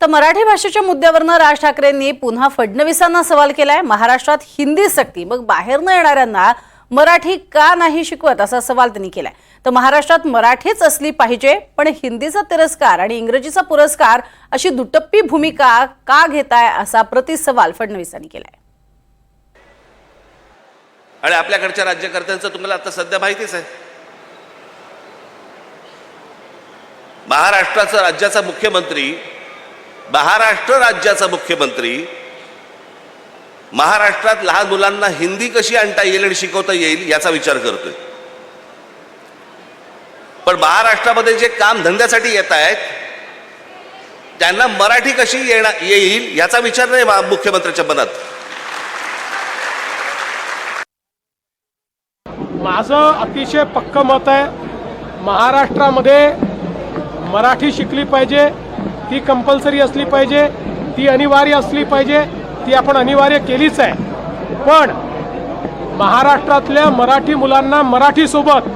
तर मराठी भाषेच्या मुद्द्यावरनं राज ठाकरेंनी पुन्हा फडणवीसांना सवाल केलाय. महाराष्ट्रात हिंदी सक्ती. मग बाहेरनं येणाऱ्यांना मराठी का नाही शिकवत असा सवाल त्यांनी केलाय. तर महाराष्ट्रात मराठीच असली पाहिजे पण हिंदीचा तिरस्कार आणि इंग्रजीचा पुरस्कार अशी दुटप्पी भूमिका का घेताय असा प्रतिसवाल फडणवीसांनी केलाय. आणि आपल्याकडच्या राज्यकर्त्यांचं तुम्हाला आता सध्या माहितीच आहे. महाराष्ट्राचा राज्याचा मुख्यमंत्री महाराष्ट्र राज्याचा मुख्यमंत्री. महाराष्ट्रात लहान मुलांना हिंदी कशी आणता येईल आणि शिकवता येईल याचा विचार करतोय. पण महाराष्ट्रामध्ये जे काम धंद्यासाठी येत आहेत त्यांना मराठी कशी येणार येईल याचा विचार नाही मुख्यमंत्र्यांच्या मुख्यमंत्र्याच्या मनात. माझं अतिशय पक्क मत आहे महाराष्ट्रामध्ये मराठी शिकली पाहिजे ती कंपल्सरी असली पाहिजे ती अनिवार्य असली पाहिजे ती आपण अनिवार्य केलीच आहे. पण महाराष्ट्रातल्या मराठी मुलांना मराठीसोबत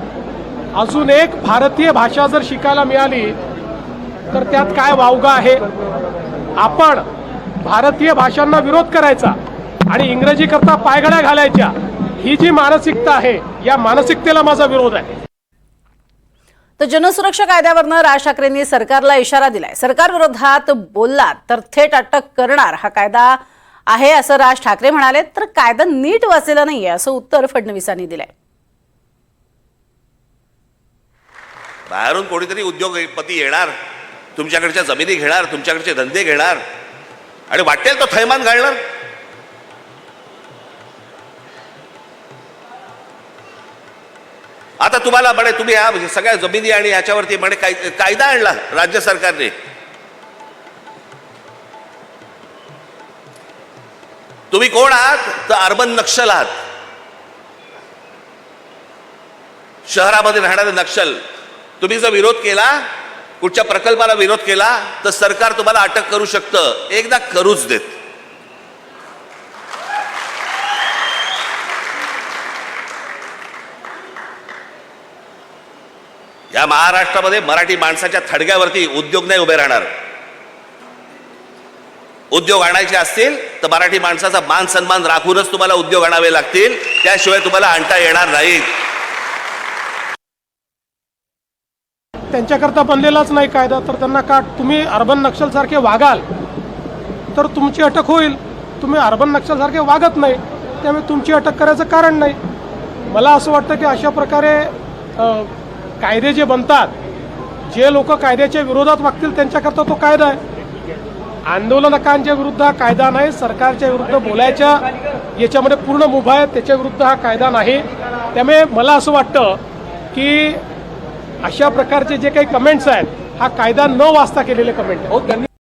अजून एक भारतीय भाषा जर शिकायला मिळाली तर त्यात काय वावगा आहे? आपण भारतीय भाषांना विरोध करायचा आणि इंग्रजीकरता पायगड्या पायघड्या घालायच्या ही जी मानसिकता आहे या मानसिकतेला माझा विरोध आहे. तर जनसुरक्षा कायद्यावरनं राज ठाकरेंनी सरकारला इशारा दिलाय. सरकार विरोधात बोललात तर थेट अटक करणार हा कायदा आहे असं राज ठाकरे म्हणाले. तर कायदा नीट वाचलेला नाहीये असं उत्तर फडणवीसांनी दिलंय. बाहेरून कोणीतरी उद्योगपती येणार तुमच्याकडच्या जमिनी घेणार तुमच्याकडचे धंदे घेणार आणि वाटेल तो थैमान घालणार. आता तुम्हाला म्हणे तुम्ही ह्या सगळ्या जमिनी आणि याच्यावरती म्हणे काय- कायदा आणला राज्य सरकारने. तुम्ही कोण आहात? तर अर्बन नक्षल आहात. शहरामध्ये राहणारे नक्षल. तुम्ही जर विरोध केला कुठच्या प्रकल्पाला विरोध केला तर सरकार तुम्हाला अटक करू शकतं. एकदा करूच देत. या महाराष्ट्रामध्ये मराठी माणसाच्या थडग्यावरती उद्योग नाही उभे राहणार. उद्योग आणायचे असतील तर मराठी माणसाचा मान सन्मान राखूनच तुम्हाला उद्योग आणावे लागतील. त्याशिवाय तुम्हाला आणता येणार नाहीत. त्यांच्याकरता बनलेलाच नाही कायदा तर त्यांना का तुम्ही अर्बन नक्षलसारखे वागाल? तर तुमची अटक होईल. तुम्ही अर्बन नक्षलसारखे वागत नाही. त्यामुळे तुमची अटक करायचं कारण नाही. मला असं वाटतं की अशा प्रकारे कायदे जे बनतात जे लोक कायद्याच्या विरोधात वागतील त्यांच्याकरता तो कायदा आहे. आंदोलनकांच्या विरुद्ध कायदा नाही सरकारच्या विरुद्ध बोलायच्या याच्यामध्ये पूर्ण मुभा आहे त्याच्या विरुद्ध हा कायदा नाही. त्यामुळे मला असं वाटतं की अशा प्रकारचे जे काही कमेंट्स आहेत हा कायदा न वाचता केलेले कमेंट आहेत. हो,